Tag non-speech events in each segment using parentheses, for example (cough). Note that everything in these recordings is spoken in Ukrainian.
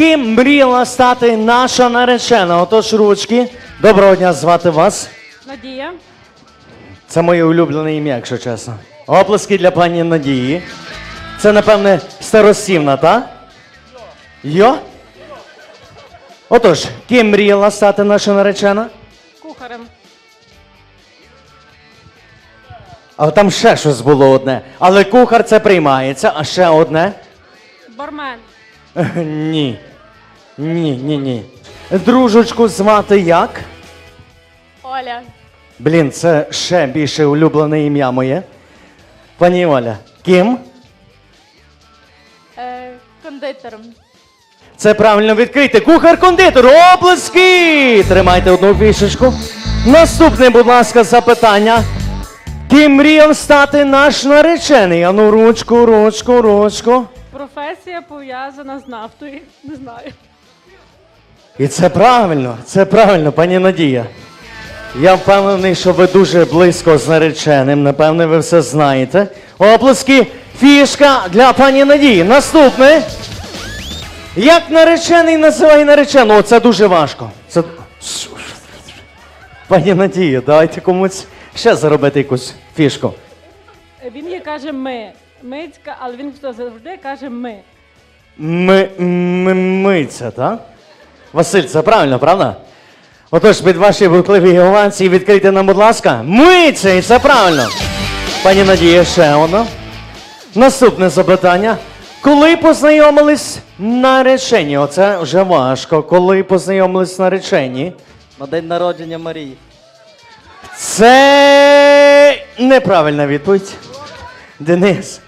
Ким мріяла стати наша наречена? Отож, ручки. Доброго дня звати вас. Надія. Це моє улюблене ім'я, якщо чесно. Оплески для пані Надії. Це, напевне, старосівна, та? Йо? Отож, ким мріяла стати наша наречена? Кухарем. А там ще щось було одне. Але кухар це приймається, а ще одне. Бармен. Ні. Ні, ні, ні. Дружечку звати як? Оля. Блін, це ще більше улюблене ім'я моє. Пані Оля, ким? Е, кондитером. Це правильно відкрити. Кухар-кондитер, оплески! Тримайте одну фішечку. Наступне, будь ласка, запитання. Ким мріяв стати наш наречений? Ану, ручку, ручку, ручку. Професія пов'язана з нафтою. Не знаю. І це правильно, це правильно, пані Надія. Я впевнений, що ви дуже близько з нареченим. Напевне, ви все знаєте. Оплески, фішка для пані Надії. Наступне. Як наречений називає наречену? О, це дуже важко. Це... Пані Надія, давайте комусь ще заробити якусь фішку. Він їй каже ми. Мицька, але він завжди каже ми. Ми, ми, миться, так? Василь, це правильно, правда? Отож, під ваші бурхливі овації відкрийте нам, будь ласка, миться, і це правильно. Пані Надія, ще одно. Наступне запитання. Коли познайомились наречені? Оце вже важко. Коли познайомились наречені? На день народження Марії. Це неправильна відповідь. Денис.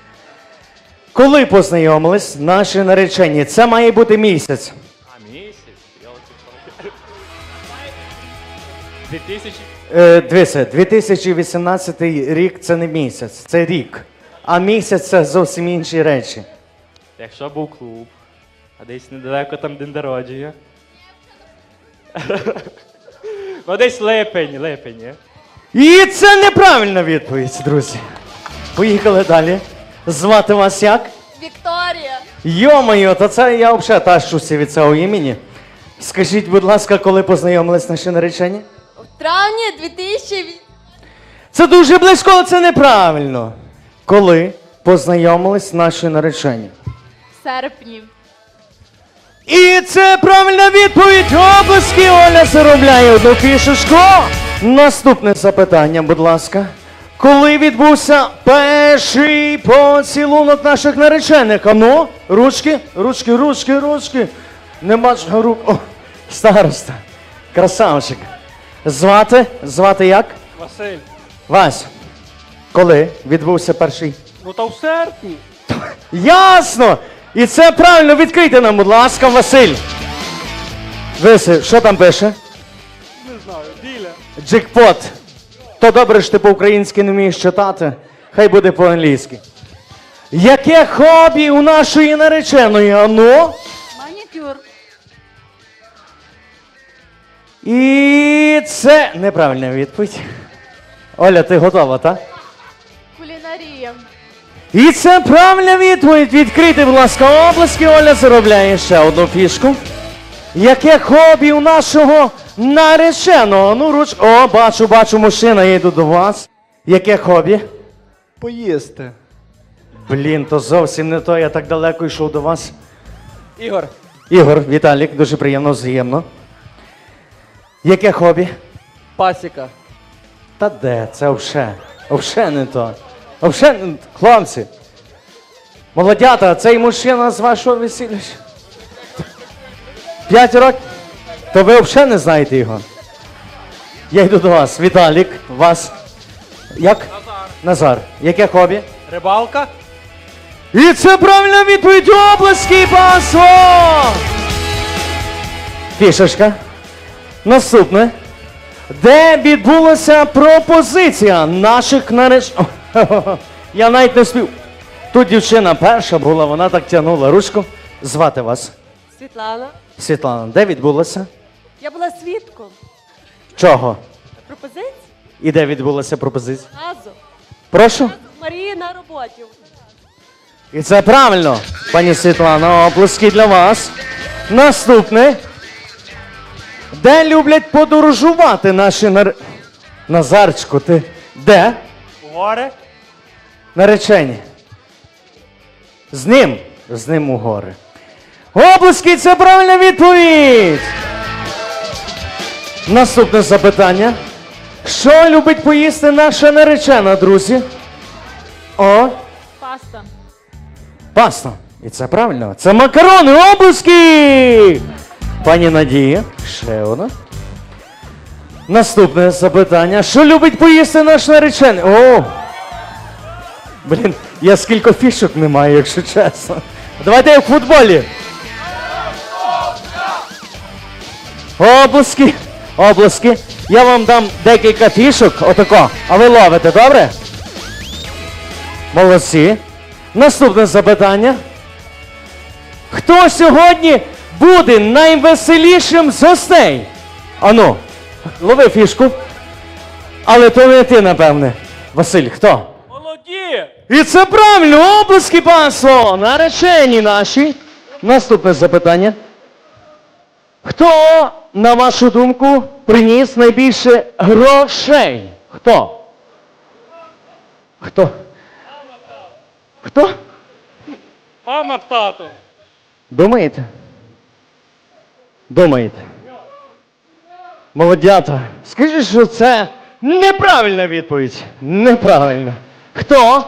Коли познайомились наші наречені? Це має бути місяць. 2000... Е, дивися, 2018 рік це не місяць, це рік. А місяць це зовсім інші речі. Якщо був клуб, а десь недалеко там день народження. (laughs) ну десь липень, липень, ні? І це неправильна відповідь, друзі. Поїхали далі. Звати вас як? Вікторія. Йо-моє, то це я взагалі тащуся від цього імені. Скажіть, будь ласка, коли познайомились наші наречені? В травні 2000... Це дуже близько, але це неправильно. Коли познайомились наші наречені? серпні. І це правильна відповідь. Облески Оля заробляє одну фішечку. Наступне запитання, будь ласка. Коли відбувся перший поцілунок наших наречених? Ану, ручки, ручки, ручки, ручки. Нема ж рук. О, староста. Красавчик. Звати? Звати як? Василь. Вась. Коли відбувся перший? Ну та в серпні. Ясно! І це правильно відкрийте нам, будь ласка, Василь. Виси, що там пише? Не знаю, біля. Джекпот. То добре, що ти по-українськи не вмієш читати, хай буде по-англійськи. Яке хобі у нашої нареченої? Ану? І це неправильна відповідь. Оля, ти готова, так? Кулінарія. І це правильна відповідь. Відкрити, будь ласка, обласки. Оля заробляє ще одну фішку. Яке хобі у нашого нареченого? Ну, руч. О, бачу, бачу, мужчина, я йду до вас. Яке хобі? Поїсти. Блін, то зовсім не то, я так далеко йшов до вас. Ігор. Ігор, Віталік, дуже приємно, взаємно. Яке хобі? Пасіка. Та де? Це овше. Овше не то. Овше, не- хлопці. Молодята, цей мужчина з вашого весілля. П'ять років? То ви взагалі не знаєте його? Я йду до вас. Віталік, вас. Як? Назар. Назар. Яке хобі? Рибалка? І це правильна відповідь обласки пасо! Фішечка. Наступне. Де відбулася пропозиція наших нареч... (laughs) Я навіть не спів. Тут дівчина перша була, вона так тягнула ручку. Звати вас. Світлана, Світлана, де відбулося? я була свідком Чого? пропозиції І де відбулася пропозиція? разу. Прошу. Марії на роботі. І це правильно, пані Світлана, оплески для вас. Наступне. Де люблять подорожувати наші нар... Назарчику, ти де? Гори? Наречені. З ним. З ним у гори. Обласки це правильна відповідь. Наступне запитання. Що любить поїсти наша наречена, друзі? О, Паста. паста. І це правильно. Це макарони, обласки! Пані Надія, ще одна. Наступне запитання. Що любить поїсти наш наречений? О! Блін, я скільки фішок не маю, якщо чесно. Давайте в футболі. Обласки. Обласки. Я вам дам декілька фішок, отако. А ви ловите, добре? Молодці. Наступне запитання. Хто сьогодні буде найвеселішим з гостей? Ану, лови фішку. Але то не ти, напевне. Василь, хто? Молоді! І це правильно, обласки пасо! Наречені наші. Наступне запитання. Хто, на вашу думку, приніс найбільше грошей? Хто? Хто? Хто? Мама, тато. Думаєте? Думаєте? Молодята, скажіть, що це неправильна відповідь. Неправильно. Хто?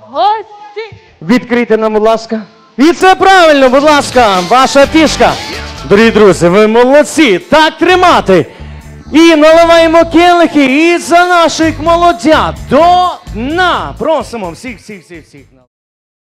Гості. Відкрийте нам, будь ласка. І це правильно, будь ласка, ваша фішка. Дорогі друзі, ви молодці, так тримати. І наливаємо келихи і за наших молодят до дна. Просимо всіх, всіх, всіх, всіх.